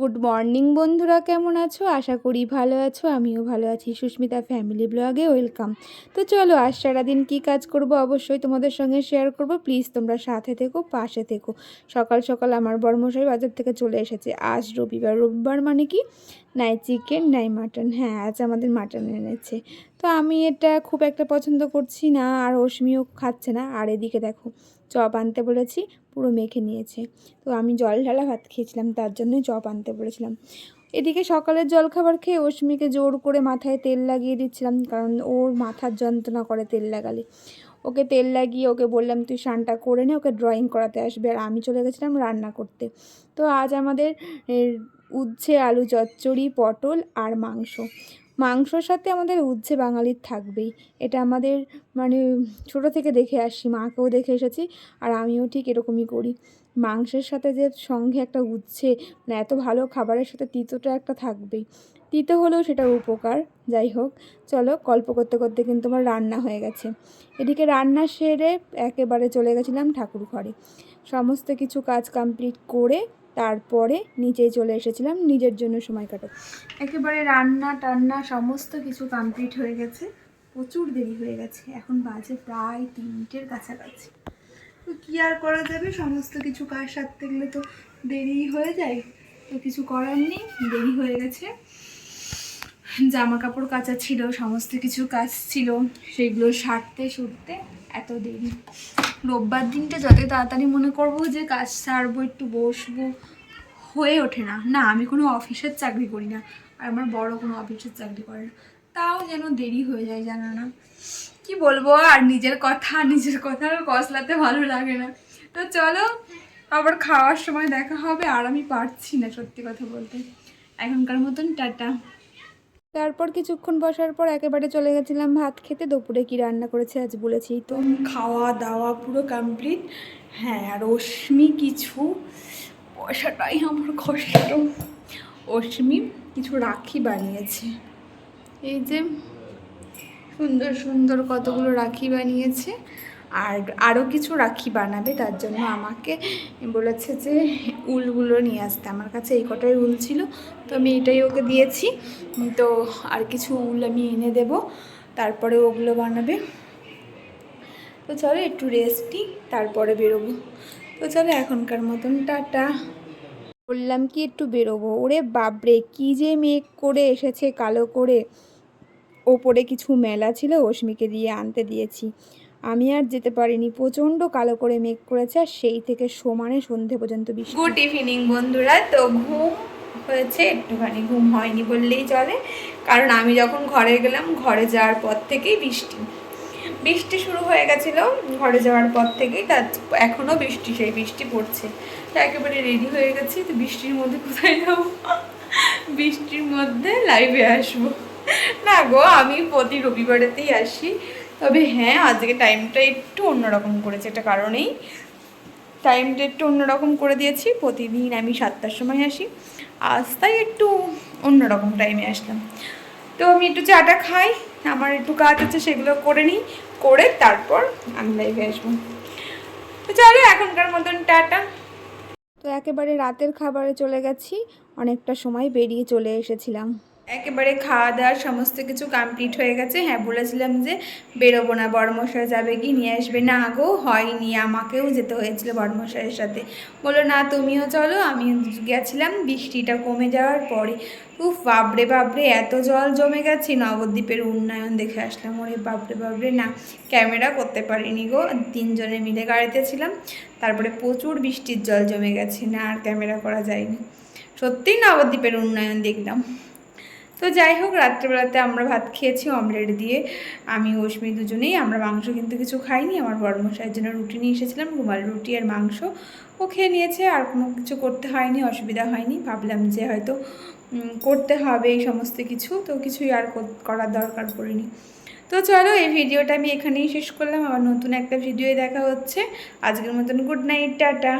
Good morning বন্ধুরা, কেমন আছো? আশা করি ভালো আছো, আমিও ভালো আছি। সুস্মিতা ফ্যামিলি ব্লগে ওয়েলকাম তো চলো, আজ সারাদিন কী কাজ করব? অবশ্যই তোমাদের সঙ্গে শেয়ার করব। প্লিজ তোমরা সাথে থেকো, পাশে থেকো। সকাল সকাল আমার বর্মশাই বাজার থেকে চলে এসেছে। আজ রবিবার। রবিবার মানে কি? নাই চিকেন নাই মাটন হ্যাঁ আজ আমাদের মাটন এনেছে। তো আমি এটা খুব একটা পছন্দ করছি না, আর অশ্মিও খাচ্ছে না। আর এদিকে দেখো চপ আনতে বলেছি, পুরো মেখে নিয়েছে। তো আমি জল ঢালা ভাত খেয়েছিলাম, তার জন্যই চপ আনতে বলেছিলাম। এদিকে সকালের জলখাবার খেয়ে অশ্মিকে জোর করে মাথায় তেল লাগিয়ে দিচ্ছিলাম, কারণ ওর মাথার যন্ত্রণা করে তেল লাগালে। ওকে তেল লাগিয়ে ওকে বললাম, তুই স্নানটা করে নে, ওকে ড্রয়িং করাতে আসবে। আর আমি চলে গেছিলাম রান্না করতে। তো আজ আমাদের উচ্ছে, আলু চচ্চড়ি, পটল আর মাংস। মাংসর সাথে আমাদের উচ্ছে বাঙালির থাকবেই। এটা আমাদের মানে ছোটো থেকে দেখে আসছি মাকেও দেখে এসেছি আর আমিও ঠিক এরকমই করি। মাংসের সাথে যে সঙ্গে একটা উচ্ছে মানে এত ভালো খাবারের সাথে তিতোটা একটা থাকবেই। তিতো হলেও সেটা উপকার, যাই হোক। চলো, গল্প করতে করতে কিন্তু আমার রান্না হয়ে গেছে। এদিকে রান্না সেরে একেবারে চলে গেছিলাম ঠাকুর ঘরে। সমস্ত কিছু কাজ কমপ্লিট করে তারপরে নিচে চলে এসেছিলাম, নিজের জন্য সময় কাটাতে। একেবারে রান্না টান্না সমস্ত কিছু কমপ্লিট হয়ে গেছে, প্রচুর দেরি হয়ে গেছে, এখন বাজে প্রায় তিনটের কাছাকাছি। তো কী আর করা যাবে? সমস্ত কিছু কাজ সারতে গেলে তো দেরি হয়ে যায়? তো কিছু করার নেই, দেরি হয়ে গেছে। জামা কাপড় কাচা ছিল, সমস্ত কিছু কাজ ছিল, সেগুলো সারতে সুরতে এত দেরি। রোববার দিনটা যত তাড়াতাড়ি মনে করব যে কাজ সারবো, একটু বসবো, হয়ে ওঠে না। না, আমি কোনো অফিসের চাকরি করি না, আর আমার বড় কোনো অফিসের চাকরি করে না। তাও যেন দেরি হয়ে যায়, জানো না। কি বলব আর নিজের কথা নিজের কথা কসলাতে ভালো লাগে না। তো চলো, আবার খাওয়ার সময় দেখা হবে, আর আমি পারছি না সত্যি কথা বলতে। এখনকার মতন টাটা। তারপর কিছুক্ষণ বসার পর একেবারে চলে গেছিলাম ভাত খেতে। দুপুরে কি রান্না করেছে আজ বলেছি তো। খাওয়া দাওয়া পুরো কমপ্লিট হ্যাঁ আর অশ্মি কিছু বসাটাই আমার কষ্ট। অশ্মি কিছু রাখি বানিয়েছে। এই যে সুন্দর সুন্দর কতগুলো রাখি বানিয়েছে। আর আরও কিছু রাখি বানাবে, তার জন্য আমাকে বলেছে যে উলগুলো নিয়ে আসতে। আমার কাছে এই কটাই উল ছিল, তো আমি এটাই ওকে দিয়েছি। তো আর কিছু উল আমি এনে দেব, তারপরে ওগুলো বানাবে। তো চলো একটু রেস্টই তারপরে বেরোবো। তো চলো এখনকার মতন, টাটা। বললাম কি একটু বেরোবো। ওরে বাবরে কি যে মেঘ করে এসেছে, কালো করে। ওপরে কিছু মেলা ছিল, অশ্মিকে দিয়ে আনতে দিয়েছি। আমি আর যেতে পারিনি। প্রচণ্ড কালো করে মেঘ করেছে আর সেই থেকে সমানে সন্ধে পর্যন্ত বৃষ্টি। গুড ইভিনিং বন্ধুরা, তো ঘুম হয়েছে, একটুখানি ঘুম হয়নি বললেই চলে। কারণ আমি যখন ঘরে গেলাম, ঘরে যাওয়ার পর থেকেই বৃষ্টি। বৃষ্টি শুরু হয়ে গেছিল, ঘরে যাওয়ার পর থেকেই তার এখনও বৃষ্টি, সেই বৃষ্টি পড়ছে। তো একেবারে রেডি হয়ে গেছি, তো বৃষ্টির মধ্যে কোথায় যাব? বৃষ্টির মধ্যে লাইভে আসব। না গো, আমি প্রতি রবিবারেতেই আসি। তবে হ্যাঁ আজকে টাইমটা একটু অন্যরকম করেছে। একটা কারণেই টাইমটা একটু অন্যরকম করে দিয়েছি। প্রতিদিন আমি সাতটার সময় আসি। আজ তাই একটু অন্যরকম টাইমে আসলাম। তো আমি একটু চাটা খাই, আমার একটু কাজ আছে, সেগুলো করে নিই, করে তারপর আমি লাইভে আসব। তো চলো, এখনকার মতন টাটা। তো একেবারে রাতের খাবারে চলে গেছি। অনেকটা সময় বেরিয়ে চলে এসেছিলাম। একেবারে খাওয়া দাওয়া সমস্ত কিছু কমপ্লিট হয়ে গেছে। হ্যাঁ বলেছিলাম যে বেরোবো না বড়মশাই যাবে কি নিয়ে আসবে? না গো, হয়নি, আমাকেও যেতে হয়েছিল বড়মশাইয়ের সাথে। বলল, না, তুমিও চলো আমি গেছিলাম। বৃষ্টিটা কমে যাওয়ার পরে, উফ বাবরে বাবরে এত জল জমে গেছে, নবদ্বীপের উন্নয়ন দেখে আসলাম। ওরে বাবরে বাবরে না, ক্যামেরা করতে পারিনি গো। তিনজনে মিলে গাড়িতে ছিলাম, তারপরে প্রচুর বৃষ্টির জল জমে গেছে, না আর ক্যামেরা করা যায়নি। সত্যিই নবদ্বীপের উন্নয়ন দেখলাম। তো যাই হোক, রাত্রেবেলাতে আমরা ভাত খেয়েছি অমলেট দিয়ে। আমি অশ্মি দুজনেই, আমরা মাংস কিন্তু কিছু খাইনি। আমার বড়মশাইয়ের জন্য রুটি নিয়ে এসেছিলাম রুমাল, রুটি আর মাংস। ও খেয়ে নিয়েছে, আর কোনো কিছু করতে হয়নি, অসুবিধা হয়নি। ভাবলাম যে হয়তো করতে হবে এই সমস্ত কিছু। তো কিছুই আর করার দরকার পড়েনি। তো চলো, এই ভিডিওটা আমি এখানেই শেষ করলাম। আবার নতুন একটা ভিডিওয়ে দেখা হচ্ছে। আজকের মতন গুড নাইট টাটা।